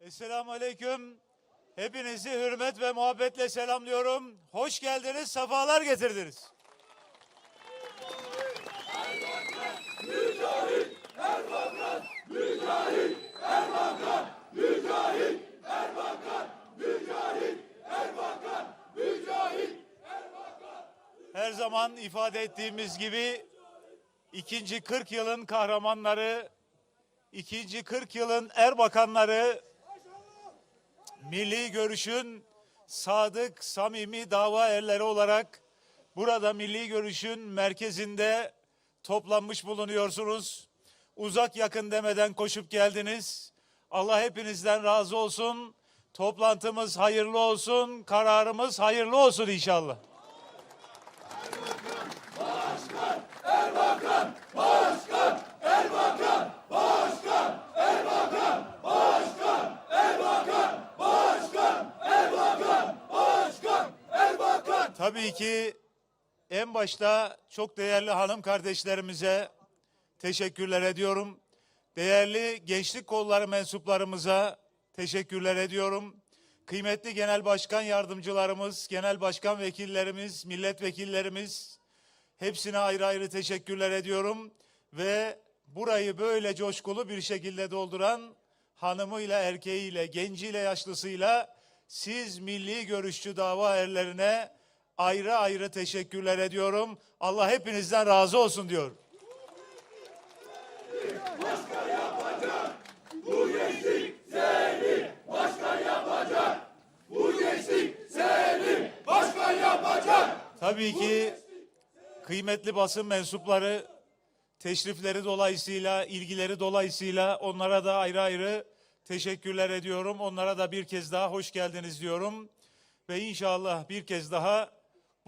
Esselamu Aleyküm. Hepinizi hürmet ve muhabbetle selamlıyorum. Hoş geldiniz, sefalar getirdiniz. Her zaman ifade ettiğimiz gibi ikinci 40 yılın kahramanları, ikinci 40 yılın erbakanları, milli görüşün sadık, samimi dava erleri olarak burada milli görüşün merkezinde toplanmış bulunuyorsunuz. Uzak yakın demeden koşup geldiniz. Allah hepinizden razı olsun. Toplantımız hayırlı olsun, kararımız hayırlı olsun inşallah. Tabii ki en başta çok değerli hanım kardeşlerimize teşekkürler ediyorum. Değerli gençlik kolları mensuplarımıza teşekkürler ediyorum. Kıymetli genel başkan yardımcılarımız, genel başkan vekillerimiz, milletvekillerimiz hepsine ayrı ayrı teşekkürler ediyorum ve burayı böyle coşkulu bir şekilde dolduran hanımıyla, erkeğiyle, genciyle, yaşlısıyla siz milli görüşçü dava erlerine ayrı ayrı teşekkürler ediyorum. Allah hepinizden razı olsun diyor. Tabii ki kıymetli basın mensupları teşrifleri dolayısıyla, ilgileri dolayısıyla onlara da ayrı ayrı teşekkürler ediyorum. Onlara da bir kez daha hoş geldiniz diyorum. Ve inşallah bir kez daha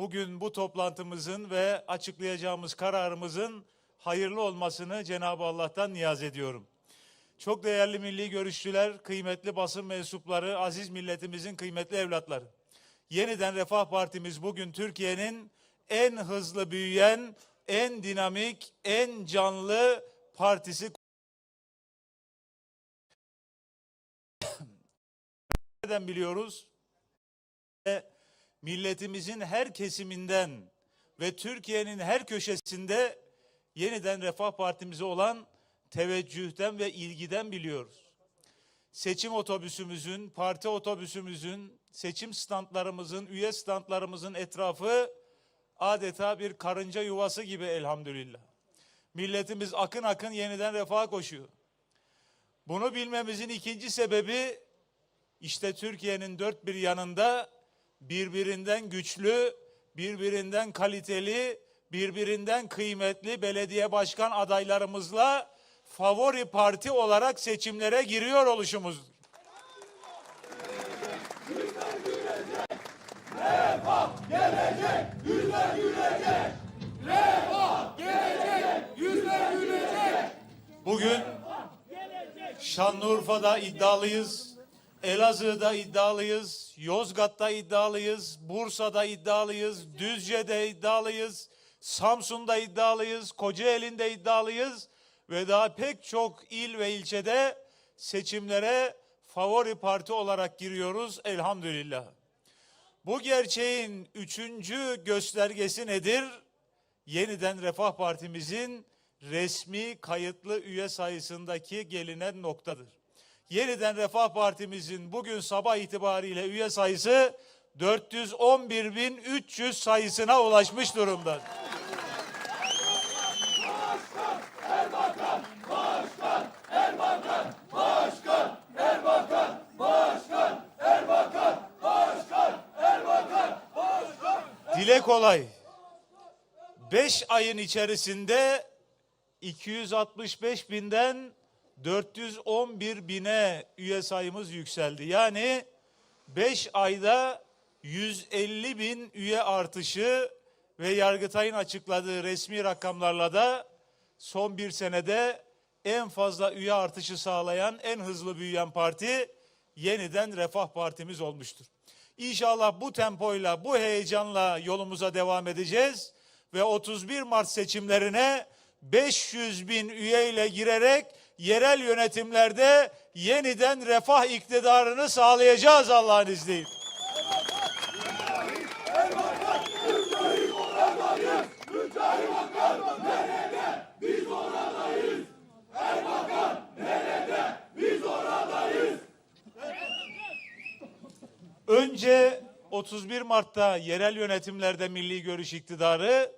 bugün bu toplantımızın ve açıklayacağımız kararımızın hayırlı olmasını Cenab-ı Allah'tan niyaz ediyorum. Çok değerli milli görüşçüler, kıymetli basın mensupları, aziz milletimizin kıymetli evlatları. Yeniden Refah Partimiz bugün Türkiye'nin en hızlı büyüyen, en dinamik, en canlı partisi. Nereden biliyoruz? Ve Milletimizin her kesiminden ve Türkiye'nin her köşesinde yeniden Refah Partimize olan teveccühten ve ilgiden biliyoruz seçim otobüsümüzün, parti otobüsümüzün, seçim standlarımızın, üye standlarımızın etrafı adeta bir karınca yuvası gibi elhamdülillah. Milletimiz akın akın yeniden refaha koşuyor. Bunu bilmemizin ikinci sebebi işte Türkiye'nin dört bir yanında birbirinden güçlü, birbirinden kaliteli, birbirinden kıymetli belediye başkan adaylarımızla favori parti olarak seçimlere giriyor oluşumuzdur. Bugün Şanlıurfa'da iddialıyız. Elazığ'da iddialıyız. Yozgat'ta iddialıyız. Bursa'da iddialıyız. Düzce'de iddialıyız. Samsun'da iddialıyız. Kocaeli'nde iddialıyız. Ve daha pek çok il ve ilçede seçimlere favori parti olarak giriyoruz elhamdülillah. Bu gerçeğin üçüncü göstergesi nedir? Yeniden Refah Partimizin resmi kayıtlı üye sayısındaki gelinen noktadır. Yeniden Refah Partimizin bugün sabah itibariyle üye sayısı 411.300 sayısına ulaşmış durumda. Dile kolay. 5 ayın içerisinde 265 binden 411 bine üye sayımız yükseldi. Yani 5 ayda 150 bin üye artışı ve Yargıtay'ın açıkladığı resmi rakamlarla da son bir senede en fazla üye artışı sağlayan, en hızlı büyüyen parti yeniden Refah Partimiz olmuştur. İnşallah bu tempoyla, bu heyecanla yolumuza devam edeceğiz ve 31 Mart seçimlerine 500 bin üyeyle girerek yerel yönetimlerde yeniden refah iktidarını sağlayacağız Allah'ın izniyle. Önce 31 Mart'ta yerel yönetimlerde milli görüş iktidarı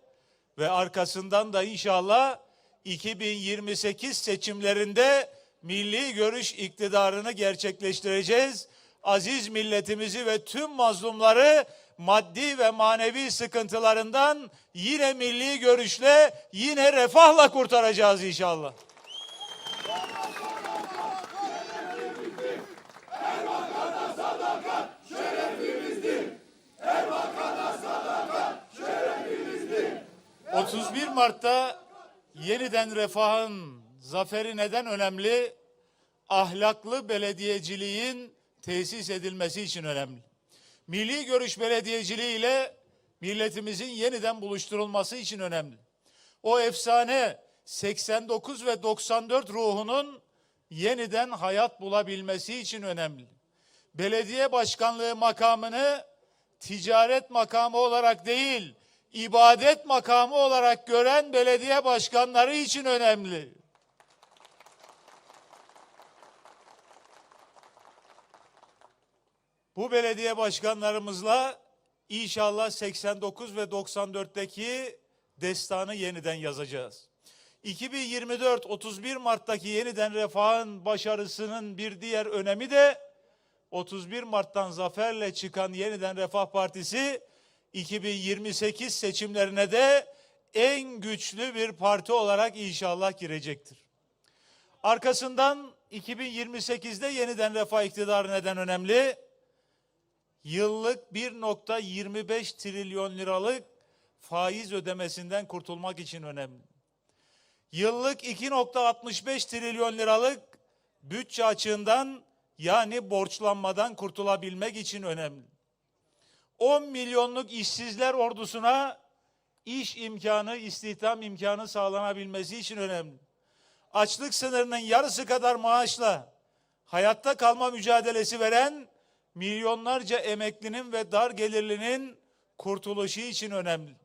ve arkasından da inşallah 2028 seçimlerinde milli görüş iktidarını gerçekleştireceğiz. Aziz milletimizi ve tüm mazlumları maddi ve manevi sıkıntılarından yine milli görüşle, yine refahla kurtaracağız inşallah. Şerefimizdir. 31 Mart'ta yeniden refahın zaferi neden önemli? Ahlaklı belediyeciliğin tesis edilmesi için önemli. Milli görüş belediyeciliği ile milletimizin yeniden buluşturulması için önemli. O efsane 89 ve 94 ruhunun yeniden hayat bulabilmesi için önemli. Belediye başkanlığı makamını ticaret makamı olarak değil, ibadet makamı olarak gören belediye başkanları için önemli. Bu belediye başkanlarımızla inşallah 89 ve 94'teki destanı yeniden yazacağız. 2024 31 Mart'taki yeniden refahın başarısının bir diğer önemi de 31 Mart'tan zaferle çıkan Yeniden Refah Partisi 2028 seçimlerine de en güçlü bir parti olarak inşallah girecektir. Arkasından 2028'de yeniden refah iktidarı neden önemli? Yıllık 1.25 trilyon liralık faiz ödemesinden kurtulmak için önemli. Yıllık 2.65 trilyon liralık bütçe açığından yani borçlanmadan kurtulabilmek için önemli. 10 milyonluk işsizler ordusuna iş imkanı, istihdam imkanı sağlanabilmesi için önemli. Açlık sınırının yarısı kadar maaşla hayatta kalma mücadelesi veren milyonlarca emeklinin ve dar gelirlinin kurtuluşu için önemli.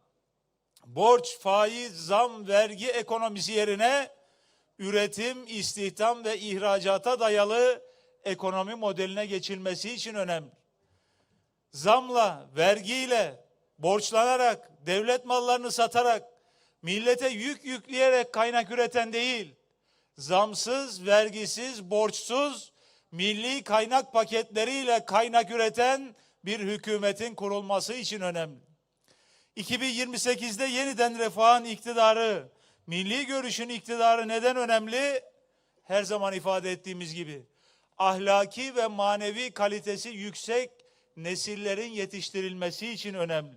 Borç, faiz, zam, vergi ekonomisi yerine üretim, istihdam ve ihracata dayalı ekonomi modeline geçilmesi için önemli. Zamla, vergiyle, borçlanarak, devlet mallarını satarak, millete yük yükleyerek kaynak üreten değil, zamsız, vergisiz, borçsuz, milli kaynak paketleriyle kaynak üreten bir hükümetin kurulması için önemli. 2028'de yeniden refahın iktidarı, milli görüşün iktidarı neden önemli? Her zaman ifade ettiğimiz gibi ahlaki ve manevi kalitesi yüksek nesillerin yetiştirilmesi için önemli.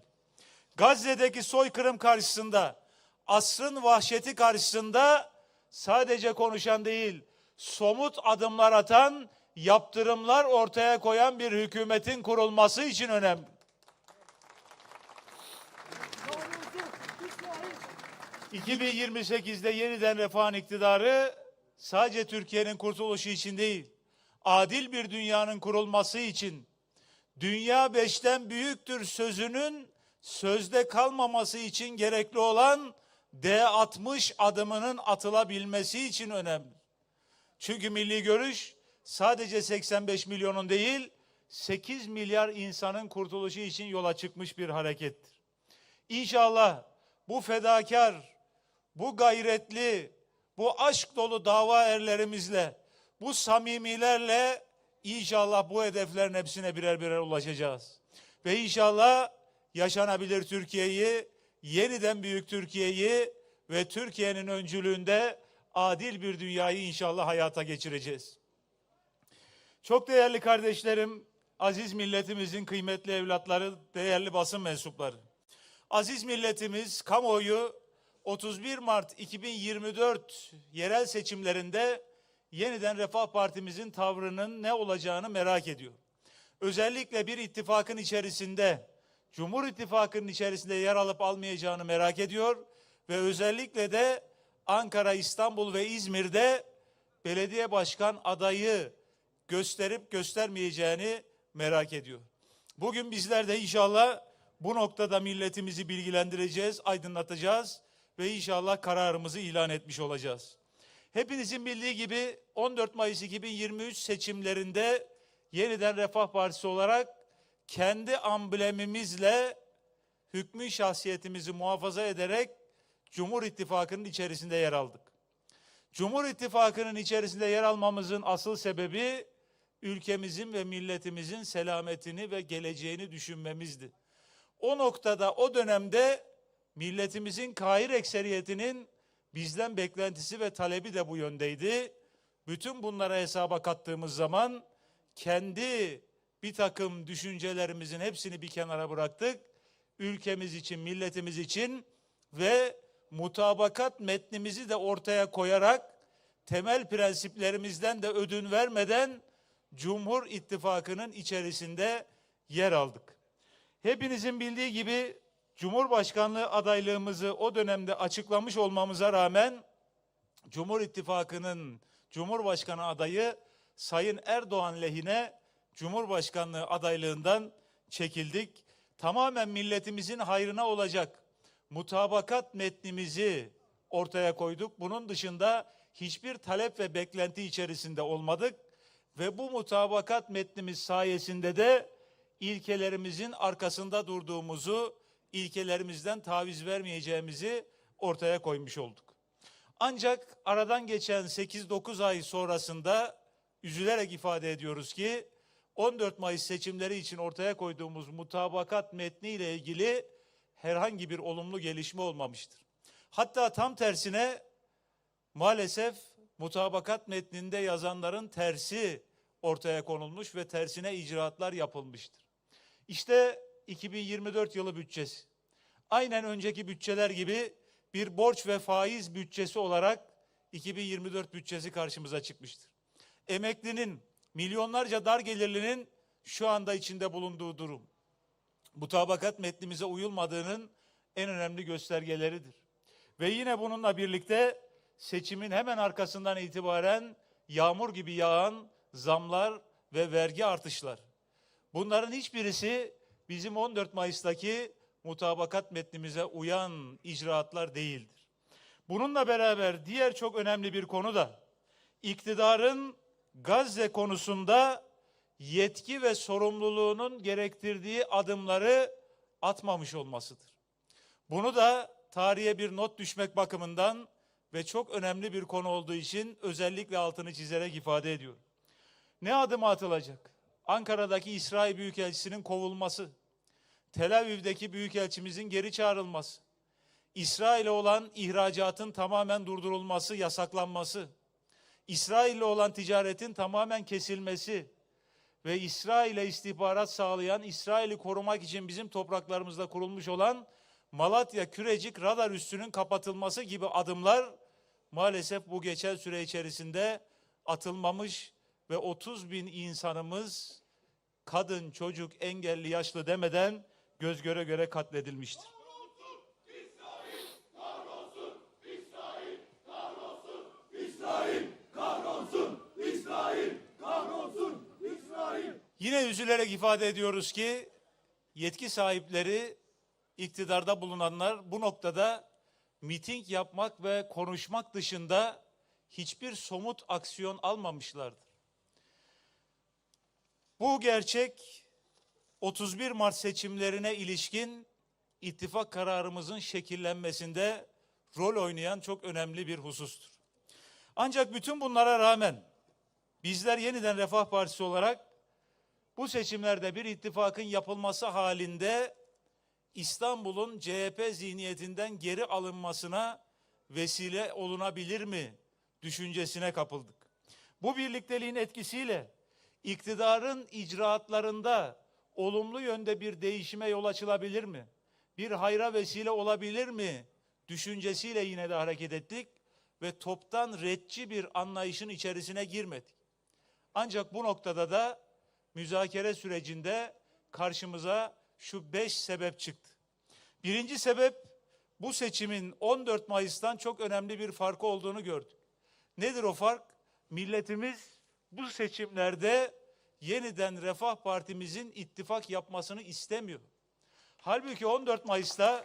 Gazze'deki soykırım karşısında, asrın vahşeti karşısında sadece konuşan değil, somut adımlar atan, yaptırımlar ortaya koyan bir hükümetin kurulması için önemli. 2028'de yeniden refahın iktidarı sadece Türkiye'nin kurtuluşu için değil, adil bir dünyanın kurulması için, dünya beşten büyüktür sözünün sözde kalmaması için gerekli olan D60 adımının atılabilmesi için önemli. Çünkü milli görüş sadece 85 milyonun değil, 8 milyar insanın kurtuluşu için yola çıkmış bir harekettir. İnşallah bu fedakar, bu gayretli, bu aşk dolu dava erlerimizle, bu samimilerle inşallah bu hedeflerin hepsine birer birer ulaşacağız. Ve inşallah yaşanabilir Türkiye'yi, yeniden büyük Türkiye'yi ve Türkiye'nin öncülüğünde adil bir dünyayı inşallah hayata geçireceğiz. Çok değerli kardeşlerim, aziz milletimizin kıymetli evlatları, değerli basın mensupları. Aziz milletimiz kamuoyu 31 Mart 2024 yerel seçimlerinde yeniden Refah Partimizin tavrının ne olacağını merak ediyor. Özellikle bir ittifakın içerisinde, Cumhur İttifakı'nın içerisinde yer alıp almayacağını merak ediyor ve özellikle de Ankara, İstanbul ve İzmir'de belediye başkan adayı gösterip göstermeyeceğini merak ediyor. Bugün bizler de inşallah bu noktada milletimizi bilgilendireceğiz, aydınlatacağız ve inşallah kararımızı ilan etmiş olacağız. Hepinizin bildiği gibi 14 Mayıs 2023 seçimlerinde yeniden Refah Partisi olarak kendi amblemimizle hükmü şahsiyetimizi muhafaza ederek Cumhur İttifakı'nın içerisinde yer aldık. Cumhur İttifakı'nın içerisinde yer almamızın asıl sebebi ülkemizin ve milletimizin selametini ve geleceğini düşünmemizdi. O noktada o dönemde milletimizin kahir ekseriyetinin bizden beklentisi ve talebi de bu yöndeydi. Bütün bunlara hesaba kattığımız zaman kendi bir takım düşüncelerimizin hepsini bir kenara bıraktık. Ülkemiz için, milletimiz için ve mutabakat metnimizi de ortaya koyarak temel prensiplerimizden de ödün vermeden Cumhur İttifakı'nın içerisinde yer aldık. Hepinizin bildiği gibi Cumhurbaşkanlığı adaylığımızı o dönemde açıklamış olmamıza rağmen Cumhur İttifakı'nın Cumhurbaşkanı adayı Sayın Erdoğan lehine Cumhurbaşkanlığı adaylığından çekildik. Tamamen milletimizin hayrına olacak mutabakat metnimizi ortaya koyduk. Bunun dışında hiçbir talep ve beklenti içerisinde olmadık ve bu mutabakat metnimiz sayesinde de ilkelerimizin arkasında durduğumuzu, ilkelerimizden taviz vermeyeceğimizi ortaya koymuş olduk. Ancak aradan geçen 8-9 ay sonrasında üzülerek ifade ediyoruz ki 14 Mayıs seçimleri için ortaya koyduğumuz mutabakat metniyle ilgili herhangi bir olumlu gelişme olmamıştır. Hatta tam tersine maalesef mutabakat metninde yazanların tersi ortaya konulmuş ve tersine icraatlar yapılmıştır. İşte 2024 yılı bütçesi. Aynen önceki bütçeler gibi bir borç ve faiz bütçesi olarak 2024 bütçesi karşımıza çıkmıştır. Emeklinin, milyonlarca dar gelirlinin şu anda içinde bulunduğu durum mutabakat metnimize uyulmadığının en önemli göstergeleridir. Ve yine bununla birlikte seçimin hemen arkasından itibaren yağmur gibi yağan zamlar ve vergi artışlar. Bunların hiçbirisi bizim 14 Mayıs'taki mutabakat metnimize uyan icraatlar değildir. Bununla beraber diğer çok önemli bir konu da iktidarın Gazze konusunda yetki ve sorumluluğunun gerektirdiği adımları atmamış olmasıdır. Bunu da tarihe bir not düşmek bakımından ve çok önemli bir konu olduğu için özellikle altını çizerek ifade ediyorum. Ne adım atılacak? Ankara'daki İsrail Büyükelçisi'nin kovulması, Tel Aviv'deki Büyükelçimizin geri çağrılması, İsrail'e olan ihracatın tamamen durdurulması, yasaklanması, İsrail'le olan ticaretin tamamen kesilmesi, ve İsrail'e istihbarat sağlayan, İsrail'i korumak için bizim topraklarımızda kurulmuş olan Malatya Kürecik radar üssünün kapatılması gibi adımlar maalesef bu geçen süre içerisinde atılmamış ve 30 bin insanımız kadın, çocuk, engelli, yaşlı demeden göz göre göre katledilmiştir. Yine üzülerek ifade ediyoruz ki yetki sahipleri, iktidarda bulunanlar bu noktada miting yapmak ve konuşmak dışında hiçbir somut aksiyon almamışlardır. Bu gerçek 31 Mart seçimlerine ilişkin ittifak kararımızın şekillenmesinde rol oynayan çok önemli bir husustur. Ancak bütün bunlara rağmen bizler yeniden Refah Partisi olarak bu seçimlerde bir ittifakın yapılması halinde İstanbul'un CHP zihniyetinden geri alınmasına vesile olunabilir mi düşüncesine kapıldık. Bu birlikteliğin etkisiyle iktidarın icraatlarında olumlu yönde bir değişime yol açılabilir mi? Bir hayra vesile olabilir mi? Düşüncesiyle yine de hareket ettik ve toptan retçi bir anlayışın içerisine girmedik. Ancak bu noktada da müzakere sürecinde karşımıza şu beş sebep çıktı. Birinci sebep bu seçimin 14 Mayıs'tan çok önemli bir farkı olduğunu gördük. Nedir o fark? milletimiz bu seçimlerde yeniden Refah Partimizin ittifak yapmasını istemiyor. Halbuki 14 Mayıs'ta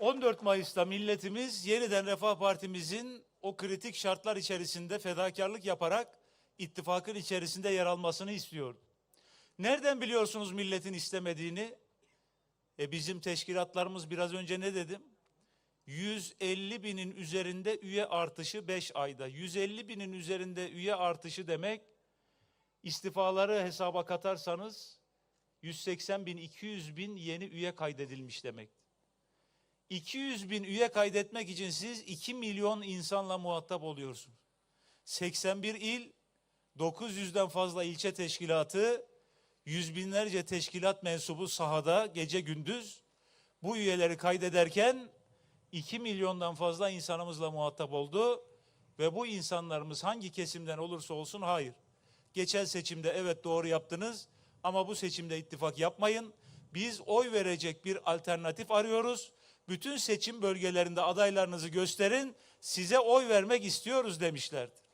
...14 Mayıs'ta milletimiz yeniden Refah Partimizin o kritik şartlar içerisinde fedakarlık yaparak ittifakın içerisinde yer almasını istiyordu. Nereden biliyorsunuz milletin istemediğini? E bizim teşkilatlarımız biraz önce ne dedim? 150 binin üzerinde üye artışı 5 ayda. 150 binin üzerinde üye artışı demek istifaları hesaba katarsanız 180 bin 200 bin yeni üye kaydedilmiş demek. 200 bin üye kaydetmek için siz 2 milyon insanla muhatap oluyorsunuz. 81 il, 900'den fazla ilçe teşkilatı, yüz binlerce teşkilat mensubu sahada gece gündüz bu üyeleri kaydederken 2 milyondan fazla insanımızla muhatap oldu ve bu insanlarımız hangi kesimden olursa olsun hayır. Geçen seçimde evet doğru yaptınız ama bu seçimde ittifak yapmayın. Biz oy verecek bir alternatif arıyoruz. Bütün seçim bölgelerinde adaylarınızı gösterin. Size oy vermek istiyoruz demişlerdi.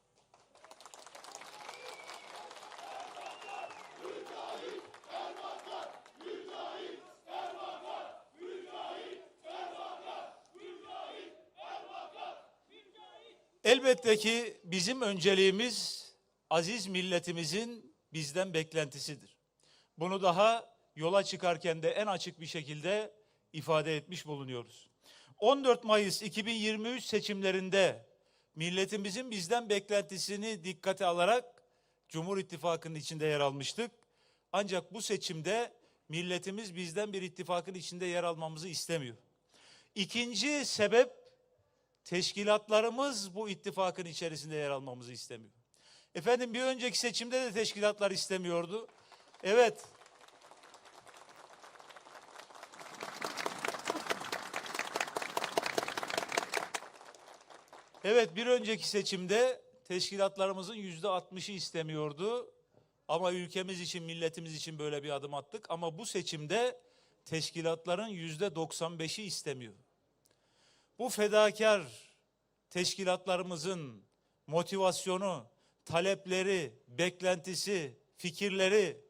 Elbette ki bizim önceliğimiz aziz milletimizin bizden beklentisidir. Bunu daha yola çıkarken de en açık bir şekilde ifade etmiş bulunuyoruz. 14 Mayıs 2023 seçimlerinde milletimizin bizden beklentisini dikkate alarak Cumhur İttifakı'nın içinde yer almıştık. Ancak bu seçimde milletimiz bizden bir ittifakın içinde yer almamızı istemiyor. İkinci sebep teşkilatlarımız bu ittifakın içerisinde yer almamızı istemiyor. Efendim bir önceki seçimde de teşkilatlar istemiyordu. Evet. Evet bir önceki seçimde teşkilatlarımızın yüzde altmışı istemiyordu. Ama ülkemiz için, milletimiz için böyle bir adım attık. Ama bu seçimde teşkilatların yüzde doksan beşi istemiyor. Bu fedakar teşkilatlarımızın motivasyonu, talepleri, beklentisi, fikirleri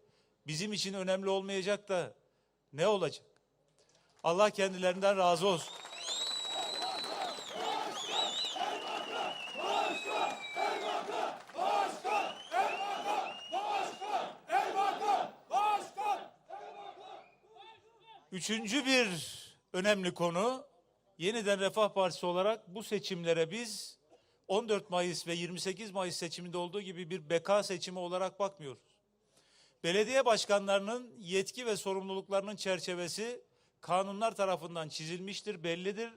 bizim için önemli olmayacak da ne olacak? Allah kendilerinden razı olsun. Üçüncü bir önemli konu, yeniden Refah Partisi olarak bu seçimlere biz 14 Mayıs ve 28 Mayıs seçiminde olduğu gibi bir beka seçimi olarak bakmıyoruz. Belediye başkanlarının yetki ve sorumluluklarının çerçevesi kanunlar tarafından çizilmiştir, bellidir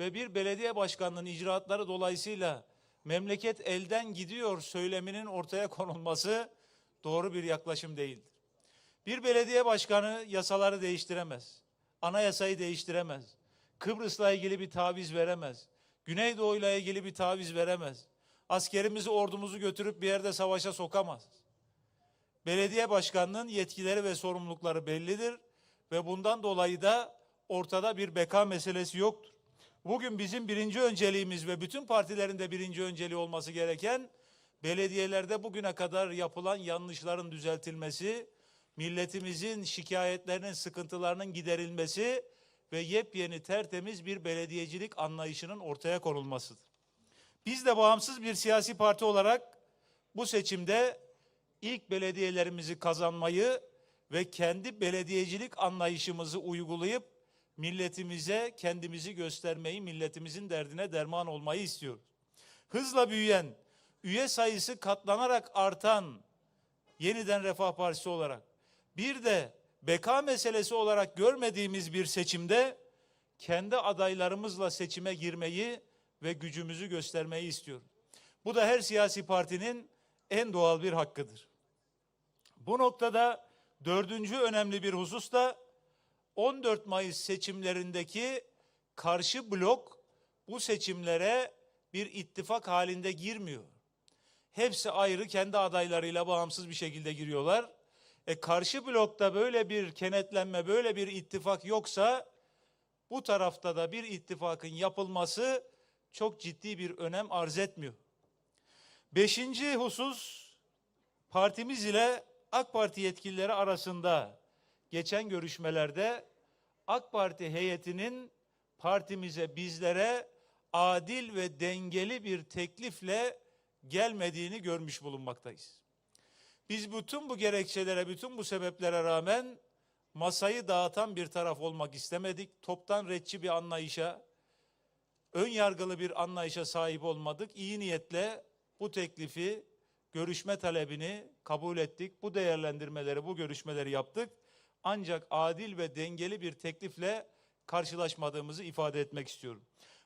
ve bir belediye başkanının icraatları dolayısıyla memleket elden gidiyor söyleminin ortaya konulması doğru bir yaklaşım değildir. Bir belediye başkanı yasaları değiştiremez. Anayasayı değiştiremez. Kıbrıs'la ilgili bir taviz veremez. Güneydoğu'yla ilgili bir taviz veremez. Askerimizi, ordumuzu götürüp bir yerde savaşa sokamaz. Belediye başkanının yetkileri ve sorumlulukları bellidir ve bundan dolayı da ortada bir beka meselesi yoktur. Bugün bizim birinci önceliğimiz ve bütün partilerin de birinci önceliği olması gereken belediyelerde bugüne kadar yapılan yanlışların düzeltilmesi, milletimizin şikayetlerinin, sıkıntılarının giderilmesi ve yepyeni tertemiz bir belediyecilik anlayışının ortaya konulmasıdır. Biz de bağımsız bir siyasi parti olarak bu seçimde ilk belediyelerimizi kazanmayı ve kendi belediyecilik anlayışımızı uygulayıp milletimize kendimizi göstermeyi, milletimizin derdine derman olmayı istiyoruz. Hızla büyüyen, üye sayısı katlanarak artan yeniden Refah Partisi olarak bir de beka meselesi olarak görmediğimiz bir seçimde kendi adaylarımızla seçime girmeyi ve gücümüzü göstermeyi istiyorum. Bu da her siyasi partinin en doğal bir hakkıdır. Bu noktada dördüncü önemli bir husus da 14 Mayıs seçimlerindeki karşı blok bu seçimlere bir ittifak halinde girmiyor. Hepsi ayrı kendi adaylarıyla bağımsız bir şekilde giriyorlar. E karşı blokta böyle bir kenetlenme, böyle bir ittifak yoksa bu tarafta da bir ittifakın yapılması çok ciddi bir önem arz etmiyor. Beşinci husus partimiz ile AK Parti yetkilileri arasında geçen görüşmelerde AK Parti heyetinin partimize bizlere adil ve dengeli bir teklifle gelmediğini görmüş bulunmaktayız. Biz bütün bu gerekçelere, bütün bu sebeplere rağmen masayı dağıtan bir taraf olmak istemedik. Toptan retçi bir anlayışa, ön yargılı bir anlayışa sahip olmadık. İyi niyetle bu teklifi, görüşme talebini kabul ettik. Bu değerlendirmeleri, bu görüşmeleri yaptık. Ancak adil ve dengeli bir teklifle karşılaşmadığımızı ifade etmek istiyorum.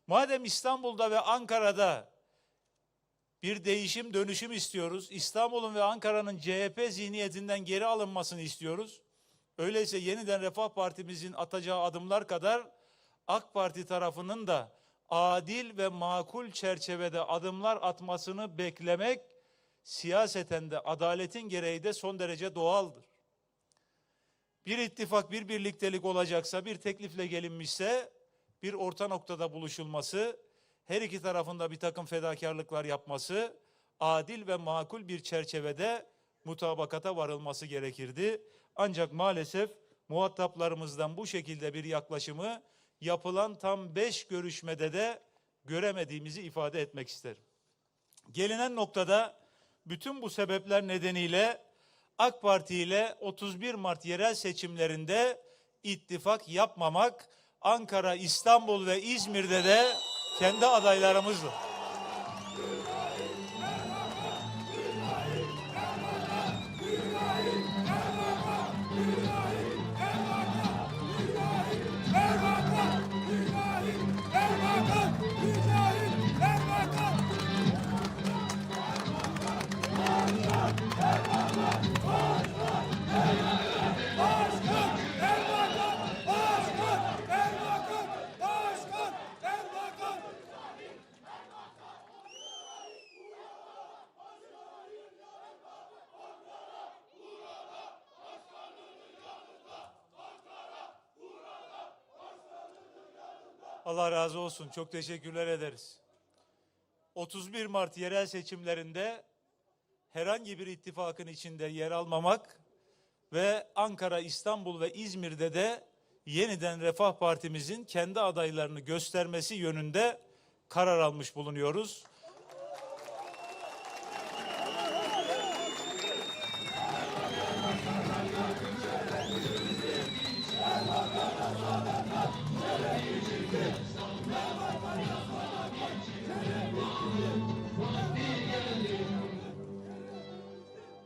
Madem İstanbul'da ve Ankara'da bir değişim, dönüşüm istiyoruz. İstanbul'un ve Ankara'nın CHP zihniyetinden geri alınmasını istiyoruz. Öyleyse yeniden Refah Partimizin atacağı adımlar kadar AK Parti tarafının da adil ve makul çerçevede adımlar atmasını beklemek siyaseten de adaletin gereği de son derece doğaldır. Bir ittifak, bir birliktelik olacaksa, bir teklifle gelinmişse bir orta noktada buluşulması, her iki tarafında bir takım fedakarlıklar yapması, adil ve makul bir çerçevede mutabakata varılması gerekirdi. Ancak maalesef muhataplarımızdan bu şekilde bir yaklaşımı yapılan tam beş görüşmede de göremediğimizi ifade etmek isterim. Gelinen noktada bütün bu sebepler nedeniyle AK Parti ile 31 Mart yerel seçimlerinde ittifak yapmamak, Ankara, İstanbul ve İzmir'de de kendi adaylarımızla. Allah razı olsun. Çok teşekkürler ederiz. 31 Mart yerel seçimlerinde herhangi bir ittifakın içinde yer almamak ve Ankara, İstanbul ve İzmir'de de yeniden Refah Partimizin kendi adaylarını göstermesi yönünde karar almış bulunuyoruz.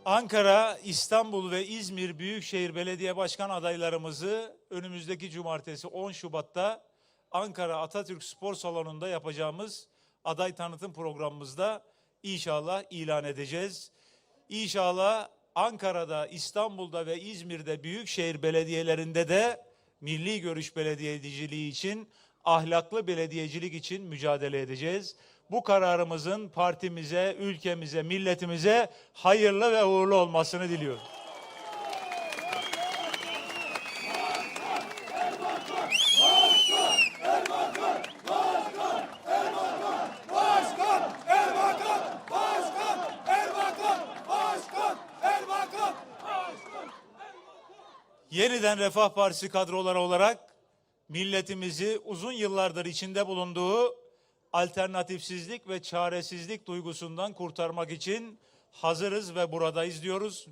Ankara, İstanbul ve İzmir Büyükşehir Belediye Başkan adaylarımızı önümüzdeki cumartesi 10 Şubat'ta Ankara Atatürk Spor Salonu'nda yapacağımız aday tanıtım programımızda inşallah ilan edeceğiz. İnşallah Ankara'da, İstanbul'da ve İzmir'de büyükşehir belediyelerinde de milli görüş belediyeciliği için, ahlaklı belediyecilik için mücadele edeceğiz. Bu kararımızın partimize, ülkemize, milletimize hayırlı ve uğurlu olmasını diliyorum. Yeniden Refah Partisi kadroları olarak milletimizi uzun yıllardır içinde bulunduğu alternatifsizlik ve çaresizlik duygusundan kurtarmak için hazırız ve buradayız diyoruz.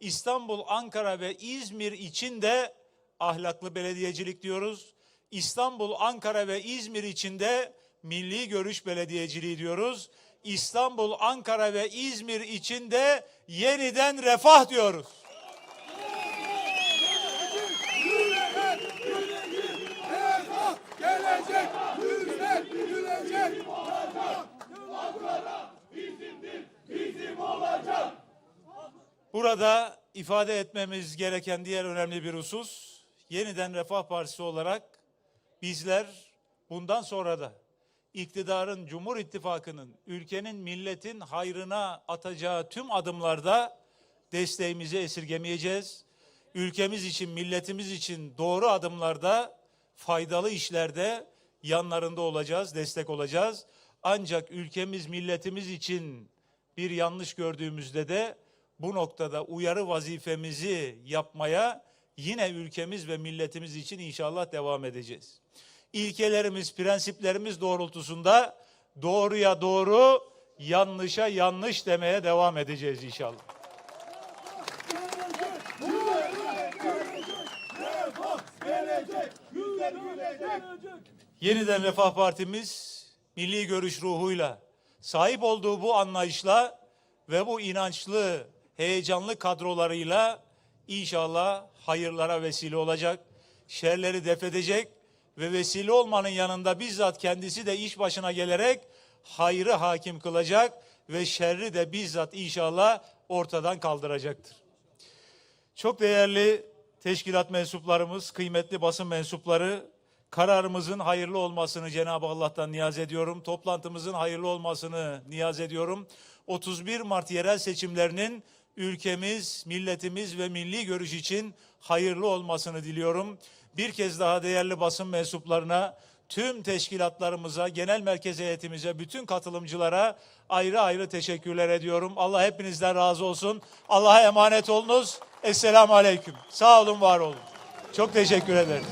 İstanbul, Ankara ve İzmir için de ahlaklı belediyecilik diyoruz. İstanbul, Ankara ve İzmir için de milli görüş belediyeciliği diyoruz. İstanbul, Ankara ve İzmir için de yeniden refah diyoruz. Refah gelecek! Yüzler gülecek! Burada ifade etmemiz gereken diğer önemli bir husus, yeniden Refah Partisi olarak bizler bundan sonra da iktidarın, Cumhur İttifakı'nın, ülkenin, milletin hayrına atacağı tüm adımlarda desteğimizi esirgemeyeceğiz. Ülkemiz için, milletimiz için doğru adımlarda faydalı işlerde yanlarında olacağız, destek olacağız. Ancak ülkemiz, milletimiz için bir yanlış gördüğümüzde de bu noktada uyarı vazifemizi yapmaya yine ülkemiz ve milletimiz için inşallah devam edeceğiz. İlkelerimiz, prensiplerimiz doğrultusunda doğruya doğru, yanlışa yanlış demeye devam edeceğiz inşallah. Yeniden Refah Partimiz milli görüş ruhuyla sahip olduğu bu anlayışla ve bu inançlı, heyecanlı kadrolarıyla inşallah hayırlara vesile olacak, şerleri def edecek ve vesile olmanın yanında bizzat kendisi de iş başına gelerek hayrı hakim kılacak ve şerri de bizzat inşallah ortadan kaldıracaktır. Çok değerli teşkilat mensuplarımız, kıymetli basın mensupları, kararımızın hayırlı olmasını Cenab-ı Allah'tan niyaz ediyorum. Toplantımızın hayırlı olmasını niyaz ediyorum. 31 Mart yerel seçimlerinin ülkemiz, milletimiz ve milli görüş için hayırlı olmasını diliyorum. Bir kez daha değerli basın mensuplarına, tüm teşkilatlarımıza, genel merkez heyetimize, bütün katılımcılara ayrı ayrı teşekkürler ediyorum. Allah hepinizden razı olsun. Allah'a emanet olunuz. Esselamu Aleyküm. Sağ olun, var olun. Çok teşekkür ederim.